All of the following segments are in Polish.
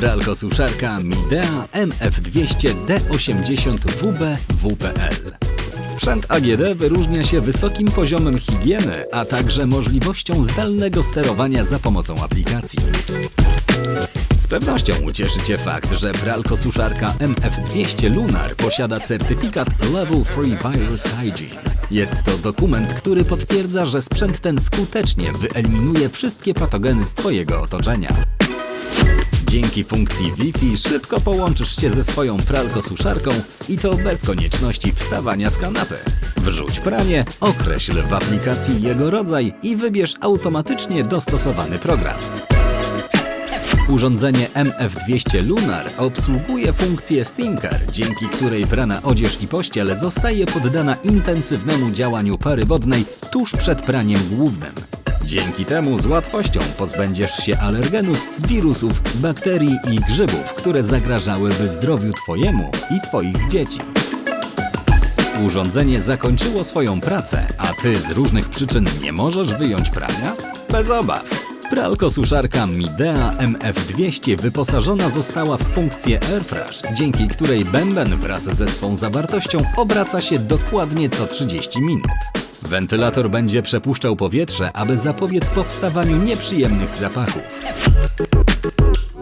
Pralko-suszarka Midea MF200D80WB WPL. Sprzęt AGD wyróżnia się wysokim poziomem higieny, a także możliwością zdalnego sterowania za pomocą aplikacji. Z pewnością ucieszy Cię fakt, że pralko-suszarka MF200 Lunar posiada certyfikat Level 3 Virus Hygiene. Jest to dokument, który potwierdza, że sprzęt ten skutecznie wyeliminuje wszystkie patogeny z Twojego otoczenia. Dzięki funkcji Wi-Fi szybko połączysz się ze swoją pralko-suszarką i to bez konieczności wstawania z kanapy. Wrzuć pranie, określ w aplikacji jego rodzaj i wybierz automatycznie dostosowany program. Urządzenie MF200 Lunar obsługuje funkcję Steamcar, dzięki której prana odzież i pościel zostaje poddana intensywnemu działaniu pary wodnej tuż przed praniem głównym. Dzięki temu z łatwością pozbędziesz się alergenów, wirusów, bakterii i grzybów, które zagrażałyby zdrowiu Twojemu i Twoich dzieci. Urządzenie zakończyło swoją pracę, a Ty z różnych przyczyn nie możesz wyjąć prania? Bez obaw! Pralko-suszarka Midea MF200 wyposażona została w funkcję Airfresh, dzięki której bęben wraz ze swą zawartością obraca się dokładnie co 30 minut. Wentylator będzie przepuszczał powietrze, aby zapobiec powstawaniu nieprzyjemnych zapachów.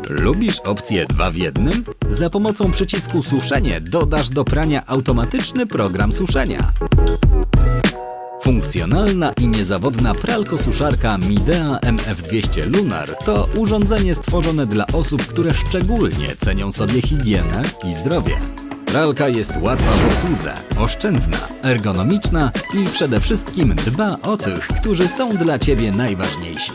Lubisz opcję 2 w jednym? Za pomocą przycisku suszenie dodasz do prania automatyczny program suszenia. Funkcjonalna i niezawodna pralko-suszarka Midea MF200 Lunar to urządzenie stworzone dla osób, które szczególnie cenią sobie higienę i zdrowie. Pralka jest łatwa w obsłudze, oszczędna, ergonomiczna i przede wszystkim dba o tych, którzy są dla Ciebie najważniejsi.